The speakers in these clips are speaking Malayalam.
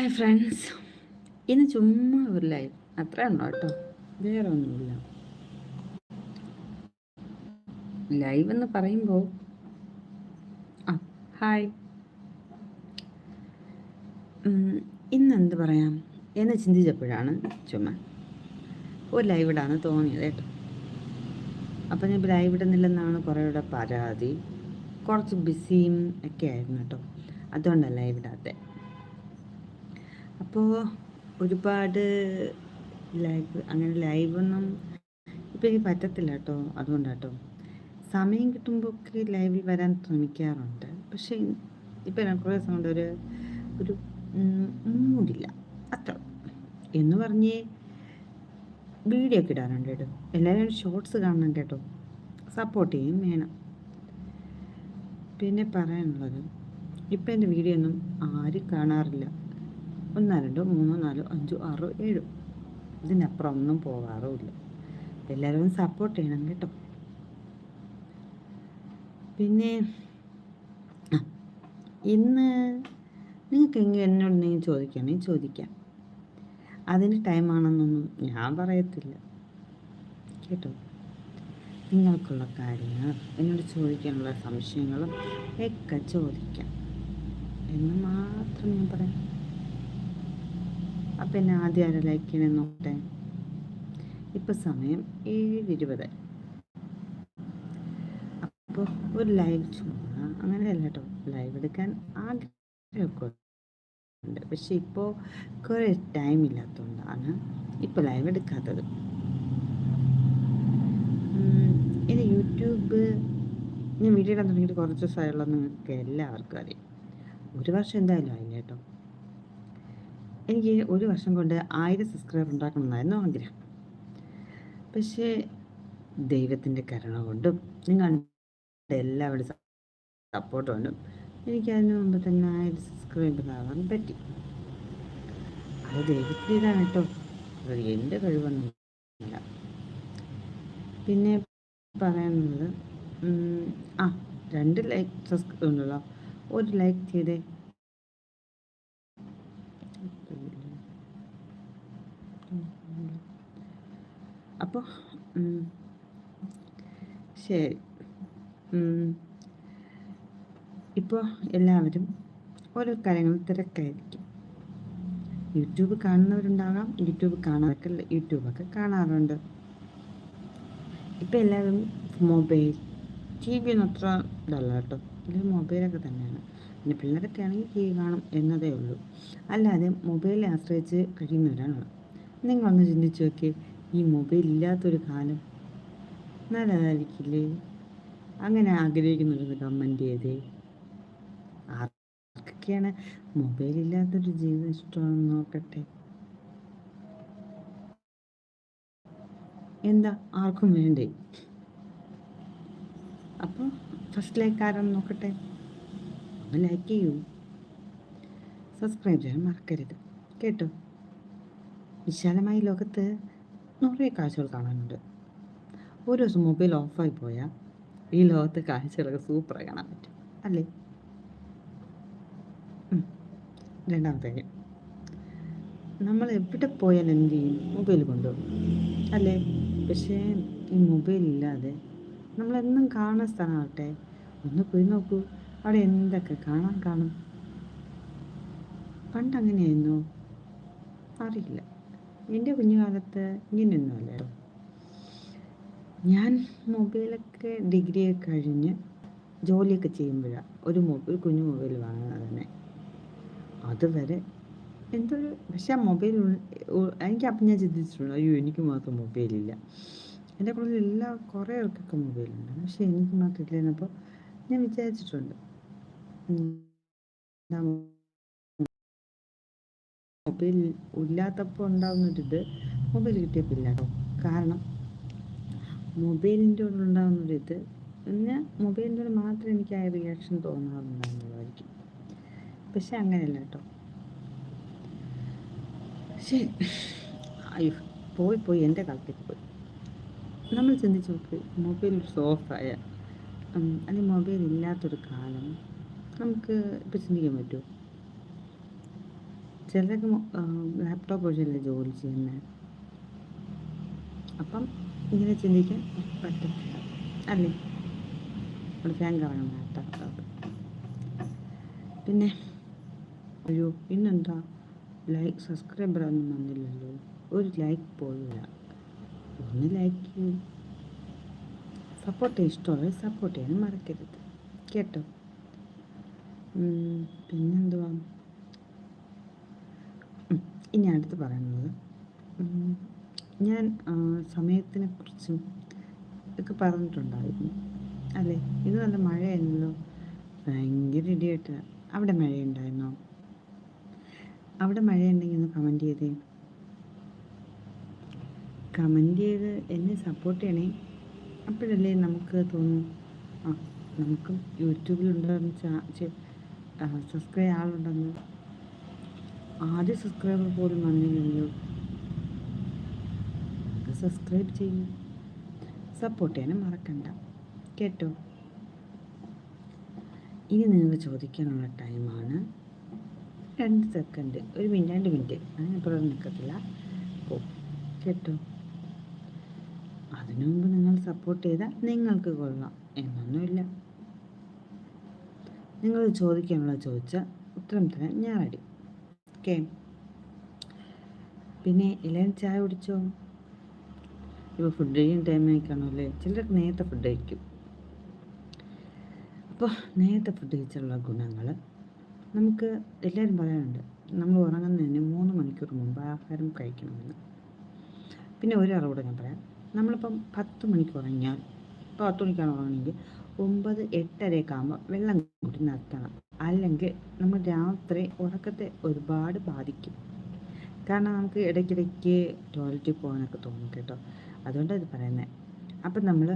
ഹായ് ഫ്രണ്ട്സ് ഇന്ന് ചുമ്മാ ഒരു ലൈവ് അത്രേ ഉണ്ടോ കേട്ടോ. വേറെ ഒന്നുമില്ല. ലൈവ് എന്ന് പറയുമ്പോൾ ആ ഹായ് ഇന്ന് എന്ത് പറയാം? എന്ന് ചിന്തിച്ചപ്പോഴാണ് ചുമ്മാ ഒരു ലൈവ് ഇടാന്ന് തോന്നിയത് കേട്ടോ. അപ്പം ഞാൻ ലൈവ് ഇടുന്നില്ലെന്നാണ് കുറേയുടെ പരാതി. കുറച്ച് ബിസിയും ഒക്കെ ആയിരുന്നു കേട്ടോ. അതുകൊണ്ടല്ല ലൈവ് ഇടാത്തത് അപ്പോൾ ഒരുപാട് ലൈവ് അങ്ങനെ ലൈവൊന്നും ഇപ്പം എനിക്ക് പറ്റത്തില്ല കേട്ടോ അതുകൊണ്ടാട്ടോ. സമയം കിട്ടുമ്പോൾ ഒക്കെ ലൈവിൽ വരാൻ ശ്രമിക്കാറുണ്ട്. പക്ഷേ ഇപ്പം ഞാൻ കുറേ ദിവസം കൊണ്ട് ഒരു ഒരു മൂടില്ല അത്ര എന്ന് പറഞ്ഞ് വീഡിയോ ഒക്കെ ഇടാറുണ്ട് കേട്ടോ. എല്ലാവരും ഷോർട്സ് കാണണം കേട്ടോ. സപ്പോർട്ട് ചെയ്യും വേണം. പിന്നെ പറയാനുള്ളത് ഇപ്പം എന്റെ വീഡിയോ ഒന്നും ആരും കാണാറില്ല. ഒന്നോ രണ്ടോ മൂന്നോ നാലോ അഞ്ചോ ആറോ ഏഴോ. ഇതിനപ്പുറം ഒന്നും പോകാറുമില്ല. എല്ലാവരും സപ്പോർട്ട് ചെയ്യണം കേട്ടോ. പിന്നെ ഇന്ന് നിങ്ങൾക്ക് എങ്ങനെ എന്നോട് ചോദിക്കുകയാണെങ്കിൽ ചോദിക്കാം. അതിന് ടൈമാണെന്നൊന്നും ഞാൻ പറയത്തില്ല. കേട്ടോ? നിങ്ങൾക്കുള്ള കാര്യങ്ങൾ എന്നോട് ചോദിക്കാനുള്ള സംശയങ്ങളും ഒക്കെ ചോദിക്കാം. എന്ന് മാത്രം ഞാൻ പറയാം. അപ്പം എന്നെ ആദ്യം ആരെ ലൈക്ക് ചെയ്യണേ നോക്കട്ടെ? ഇപ്പം സമയം ഏഴ് ഇരുപത് അപ്പോൾ ഒരു ലൈവ് ചുമ്മാ അങ്ങനെയല്ല കേട്ടോ ലൈവ് എടുക്കാൻ ആഗ്രഹമൊക്കെ ഉണ്ട്. പക്ഷെ ഇപ്പോൾ കുറേ ടൈം ഇല്ലാത്തതുകൊണ്ടാണ് ഇപ്പോൾ ലൈവ് എടുക്കാത്തത്. ഇത് യൂട്യൂബ് ഞാൻ വീഡിയോ ഇടാൻ തുടങ്ങിയിട്ട് കുറച്ച് ദിവസമായുള്ളതെന്ന് നിങ്ങൾക്ക് എല്ലാവർക്കും അറിയാം. ഒരു വർഷം എന്തായാലും ആയില്ല എനിക്ക് ഒരു വർഷം കൊണ്ട് ആയിരം സബ്സ്ക്രൈബർ ഉണ്ടാക്കണമെന്നായിരുന്നു ആഗ്രഹം. പക്ഷേ ദൈവത്തിന്റെ കരുണ കൊണ്ടും നിങ്ങളുടെ എല്ലാവരുടെ സപ്പോർട്ട് കൊണ്ടും എനിക്ക് അതിന് മുമ്പ് തന്നെ ആയിരം സബ്സ്ക്രൈബർ ആവാൻ പറ്റി. അത് ദൈവത്തിന്റെതാണ് കേട്ടോ. അത് എന്റെ കഴിവൊന്നുമില്ല. പിന്നെ പറയുന്നത് ആ രണ്ട് ലൈക്ക് സബ്സ്ക്രൈബ് ഉണ്ടല്ലോ. ഒരു ലൈക്ക് ചെയ്തേ അപ്പോൾ ശരി. ഇപ്പോൾ എല്ലാവരും ഓരോ കാര്യങ്ങളും തിരക്കായിരിക്കും. യൂട്യൂബ് കാണുന്നവരുണ്ടാകാം യൂട്യൂബ് കാണാറൊക്കെ യൂട്യൂബൊക്കെ കാണാറുണ്ട്. ഇപ്പം എല്ലാവരും മൊബൈൽ ടി വി ഒന്നും അത്ര ഇതല്ല കേട്ടോ. ഇത് മൊബൈലൊക്കെ തന്നെയാണ്. പിന്നെ പിള്ളേരൊക്കെ ആണെങ്കിൽ ടി വി കാണും എന്നതേ ഉള്ളൂ. അല്ലാതെ മൊബൈലിനെ ആശ്രയിച്ച് കഴിയുന്നവരാണ്. നിങ്ങളൊന്ന് ചിന്തിച്ച് നോക്കി ഈ മൊബൈൽ ഇല്ലാത്തൊരു കാലം. നല്ലതായിരിക്കില്ലേ? അങ്ങനെ ആഗ്രഹിക്കുന്നവരൊന്ന് കമന്റ് ചെയ്തേ ആർക്കൊക്കെയാണ് മൊബൈൽ ഇല്ലാത്തൊരു ജീവിതം ഇഷ്ടമാണെന്ന് നോക്കട്ടെ? എന്താ ആർക്കും വേണ്ടേ? അപ്പോൾ ഫസ്റ്റ് ലൈക്ക് ആരാന്ന് നോക്കട്ടെ? ഒന്ന് ലൈക്ക് ചെയ്യൂ. സബ്സ്ക്രൈബ് ചെയ്യാൻ മറക്കരുത്. കേട്ടോ? വിശാലമായ ലോകത്ത് നിറയെ കാഴ്ചകൾ കാണാനുണ്ട്. ഒരു ദിവസം മൊബൈൽ ഓഫായി പോയാൽ ഈ ലോകത്തെ കാഴ്ചകളൊക്കെ സൂപ്പറായി കാണാൻ പറ്റും. അല്ലേ? രണ്ടാമത്തെ നമ്മൾ എവിടെ പോയാൽ എന്ത് ചെയ്യും? മൊബൈൽ കൊണ്ടുപോകും. അല്ലേ? പക്ഷേ ഈ മൊബൈൽ ഇല്ലാതെ നമ്മളെന്നും കാണുന്ന സ്ഥലമാകട്ടെ ഒന്ന് പോയി നോക്കൂ. അവിടെ എന്തൊക്കെ കാണാൻ കാണും? പണ്ട് അങ്ങനെയായിരുന്നു? അറിയില്ല. എന്റെ കുഞ്ഞുകാലത്ത് ഇങ്ങനെയൊന്നുമല്ലായിരുന്നു ഞാൻ മൊബൈലൊക്കെ ഡിഗ്രി കഴിഞ്ഞ് ജോലിയൊക്കെ ചെയ്യുമ്പോഴാണ് ഒരു മൊബൈൽ കുഞ്ഞു മൊബൈൽ വാങ്ങുന്നത് തന്നെ. അതുവരെ എന്തൊരു പക്ഷെ ആ മൊബൈൽ എനിക്ക് അപ്പം ഞാൻ ചിന്തിച്ചിട്ടുണ്ട് അയ്യോ എനിക്ക് മാത്രം മൊബൈലില്ല എന്റെ കൂടെ എല്ലാ കുറേ പേർക്കൊക്കെ മൊബൈലുണ്ട് പക്ഷേ എനിക്ക് മാത്രം ഇല്ലെന്നപ്പോൾ ഞാൻ വിചാരിച്ചിട്ടുണ്ട്. മൊബൈൽ ഇല്ലാത്തപ്പോൾ ഉണ്ടാകുന്നൊരിത് മൊബൈൽ കിട്ടിയപ്പോൾ ഇല്ല കേട്ടോ. കാരണം മൊബൈലിന്റെ ഉണ്ടാകുന്നൊരിത് പിന്നെ മൊബൈലിന്റെ മാത്രം എനിക്ക് ആ റിയാക്ഷൻ തോന്നാറുണ്ടാകുന്നതായിരിക്കും പക്ഷെ അങ്ങനെയല്ല കേട്ടോ. ശരി അയ്യോ പോയി പോയി എന്റെ കാലത്തേക്ക് പോയി. നമ്മൾ ചിന്തിച്ച് നോക്ക് മൊബൈൽ സോഫായ അല്ലെങ്കിൽ മൊബൈൽ ഇല്ലാത്തൊരു കാലം നമുക്ക് ഇപ്പോൾ ചിന്തിക്കാൻ പറ്റുമോ? ചിലരൊക്കെ ലാപ്ടോപ്പ് വഴിയല്ലേ ജോലി ചെയ്യുന്നത് അപ്പം ഇങ്ങനെ ചിന്തിക്കാൻ പറ്റത്തില്ല. അല്ലേ? ഒരു ഫാൻ കറങ്ങുന്ന ലാപ്ടോപ്പ് പിന്നെ അയ്യോ പിന്നെന്താ? ലൈക്ക് സബ്സ്ക്രൈബർ ഒന്നും വന്നില്ലല്ലോ. ഒരു ലൈക്ക് പോയില്ല. ഒന്ന് ലൈക്ക് ചെയ്യും. സപ്പോർട്ട് ഇഷ്ടമുള്ളത് സപ്പോർട്ട് ചെയ്യാനും മറക്കരുത്. കേട്ടോ? പിന്നെന്തുവാ? ഇനി അടുത്ത് പറയുന്നത്. ഞാൻ സമയത്തിനെ കുറിച്ചും ഒക്കെ പറഞ്ഞിട്ടുണ്ടായിരുന്നു. അല്ലേ? ഇത് നല്ല മഴയായിരുന്നല്ലോ? ഭയങ്കര ഇടിയായിട്ട്. അവിടെ മഴയുണ്ടായിരുന്നോ? അവിടെ മഴയുണ്ടെങ്കിൽ ഒന്ന് കമന്റ് ചെയ്തേ. കമന്റ് ചെയ്ത് എന്നെ സപ്പോർട്ട് ചെയ്യണേ. അപ്പോഴല്ലേ നമുക്ക് തോന്നും. ആ നമുക്കും യൂട്യൂബിലുണ്ടെന്ന് സബ്സ്ക്രൈബ് ആളുണ്ടെന്ന് ആദ്യ സബ്സ്ക്രൈബർ പോലും വന്നില്ലല്ലോ. സബ്സ്ക്രൈബ് ചെയ്യും. സപ്പോർട്ട് ചെയ്യാനും മറക്കണ്ട. കേട്ടോ? ഇനി നിങ്ങൾക്ക് ചോദിക്കാനുള്ള ടൈമാണ് രണ്ട് സെക്കൻഡ് ഒരു മിനിറ്റ് രണ്ട് മിനിറ്റ് അതിനപ്പുറം നിൽക്കത്തില്ല. ഓ കേട്ടോ? അതിനു മുമ്പ് നിങ്ങൾ സപ്പോർട്ട് ചെയ്താൽ നിങ്ങൾക്ക് കൊള്ളാം. എന്നൊന്നുമില്ല. നിങ്ങൾ ചോദിക്കാനുള്ള ചോദിച്ചാൽ ഉത്തരം തരാൻ ഞാൻ റെഡി ഓക്കെ. പിന്നെ എല്ലാവരും ചായ കുടിച്ചോ? ഇപ്പോൾ ഫുഡ് കഴിക്കുന്ന ടൈം ആയിക്കാണല്ലേ ചിലർക്ക് നേരത്തെ ഫുഡ് കഴിക്കും. അപ്പോൾ നേരത്തെ ഫുഡ് കഴിച്ചുള്ള ഗുണങ്ങൾ നമുക്ക് എല്ലാവരും പറയാനുണ്ട്. നമ്മൾ ഉറങ്ങുന്നതിന് മൂന്ന് മണിക്കൂർ മുമ്പ് ആഹാരം കഴിക്കണമെന്ന്. പിന്നെ ഒരു അറിവൂടെ ഞാൻ പറയാം. നമ്മളിപ്പം പത്ത് മണിക്ക് ഉറങ്ങിയാൽ ഇപ്പോൾ പത്ത് മണിക്കാണ് ഉറങ്ങണമെങ്കിൽ ഒമ്പത് എട്ടരയൊക്കെ ആകുമ്പോൾ വെള്ളം കുടി നിർത്തണം അല്ലെങ്കിൽ നമ്മൾ രാത്രി ഉറക്കത്തെ ഒരുപാട് ബാധിക്കും. കാരണം നമുക്ക് ഇടയ്ക്കിടയ്ക്ക് ടോയ്ലറ്റിൽ പോകാനൊക്കെ തോന്നും കേട്ടോ. അതുകൊണ്ടാണ് ഇത് പറയുന്നത് അപ്പം നമ്മൾ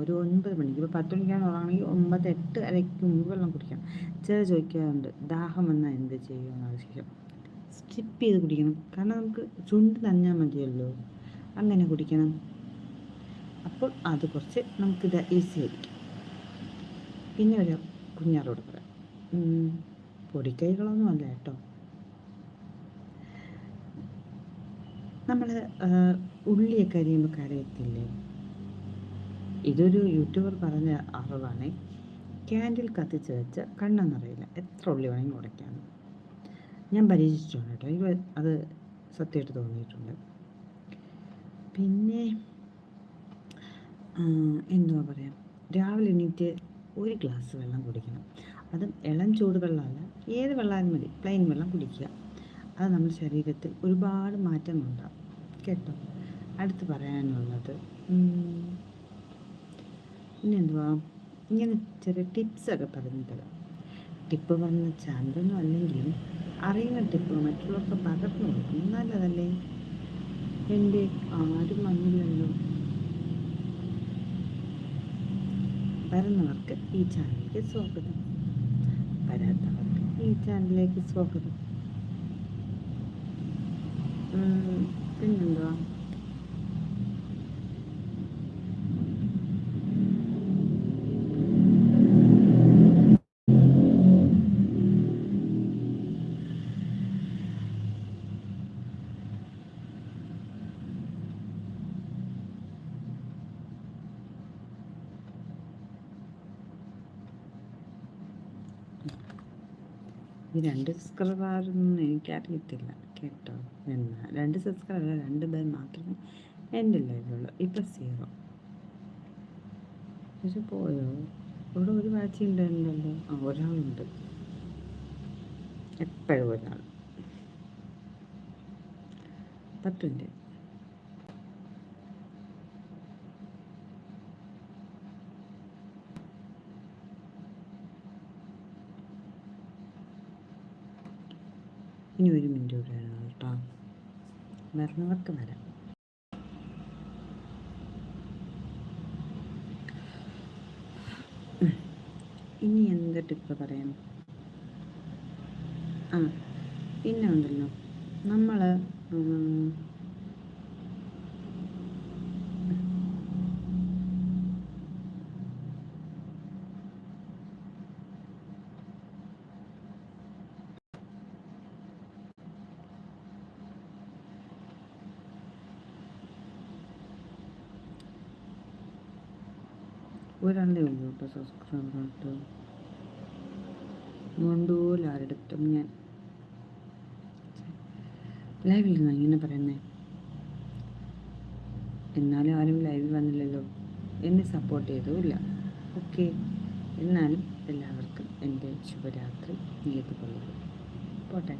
ഒരു ഒൻപത് മണിക്ക് ഇപ്പോൾ പത്ത് മണിക്കാണ് ഉറങ്ങണമെങ്കിൽ ഒമ്പത് എട്ട് അരയ്ക്ക് മുമ്പ് വെള്ളം കുടിക്കണം. ചില ചോദിക്കാറുണ്ട് ദാഹം വന്നാൽ എന്ത് ചെയ്യുമെന്ന് ആവശ്യം സ്കിപ്പ് ചെയ്ത് കുടിക്കണം. കാരണം നമുക്ക് ചുണ്ട് നനഞ്ഞാൽ മതിയല്ലോ. അങ്ങനെ കുടിക്കണം. അപ്പോൾ അത് കുറച്ച് നമുക്കിത് ഈസി ആയിരിക്കും. പിന്നെ ഒരു കുഞ്ഞാറോട് പറയാം. പൊടിക്കൈകളൊന്നും അല്ല കേട്ടോ. നമ്മൾ ഉള്ളിയൊക്കെ അരിയുമ്പോൾ കരയത്തില്ലേ ഇതൊരു യൂട്യൂബർ പറഞ്ഞ അറിവാണ്. ക്യാൻഡിൽ കത്തിച്ച് വെച്ച് കണ്ണെന്നറിയില്ല. എത്ര ഉള്ളി വേണമെങ്കിൽ ഉടയ്ക്കാം. ഞാൻ പരീക്ഷിച്ചിട്ടുണ്ട് കേട്ടോ. എനിക്ക് അത് സത്യമായിട്ട് തോന്നിയിട്ടുണ്ട്. പിന്നെ എന്തുവാ പറയാം? രാവിലെ എണീറ്റ് ഒരു ഗ്ലാസ് വെള്ളം കുടിക്കണം. അതും ഇളം ചൂട് വെള്ളമല്ല ഏത് വെള്ളമായാലും മതി പ്ലെയിൻ വെള്ളം കുടിക്കുക. അത് നമ്മുടെ ശരീരത്തിൽ ഒരുപാട് മാറ്റങ്ങളുണ്ടാകും കേട്ടോ? അടുത്ത് പറയാനുള്ളത് പിന്നെ എന്തുവാ? ഇങ്ങനെ ചെറിയ ടിപ്സൊക്കെ പറഞ്ഞു തരാം. ടിപ്പ് പറഞ്ഞ ചാനലൊന്നും അല്ലെങ്കിലും അറിയുന്ന ടിപ്പ് മറ്റുള്ളവർക്ക് പകർന്നു കൊടുക്കും. നല്ലതല്ലേ? എന്റെ ആരും വന്നില്ലല്ലോ. വരുന്നവർക്ക് ഈ ചാനലിലേക്ക് സ്വാഗതം. വരാത്തവർക്ക് ഈ ചാനലിലേക്ക് സ്വാഗതം. പിന്നെന്തുവാ? ഈ രണ്ട് സബ്സ്ക്രൈബർ ആരൊന്നും എനിക്കറിയത്തില്ല കേട്ടോ. എന്നാൽ രണ്ട് സബ്സ്ക്രൈബർ രണ്ട് പേർ മാത്രമേ എന്റെ ലൈവിലുള്ളൂ ഇപ്പം സീറോ പക്ഷെ പോയോ? ഇവിടെ ഒരു വാച്ച് ഉണ്ടായിരുന്നല്ലോ ആ ഒരാളുണ്ട്. എപ്പോഴും ഒരാൾ. പത്തുണ്ട് ഇനി ഒരു മിനിറ്റ് കൂടെ വരണം കേട്ടോ. വരുന്നവർക്ക് വരാം. ഇനി എന്ത് ടിപ്പ് പറയാം ആ പിന്നെ ഉണ്ടല്ലോ. നമ്മൾ ഒരാളേ ഉള്ളൂ കേട്ടോ സബ്സ്ക്രൈബർ ആയിട്ട് അതുകൊണ്ട് ആരെടുത്തും ഞാൻ ലൈവിൽ നിന്നാ ഇങ്ങനെ പറയുന്നേ. എന്നാലും ആരും ലൈവിൽ വന്നില്ലല്ലോ. എന്നെ സപ്പോർട്ട് ചെയ്തുമില്ല ഓക്കെ എന്നാലും എല്ലാവർക്കും എന്റെ ശുഭരാത്രി. നീതി പോട്ടെ.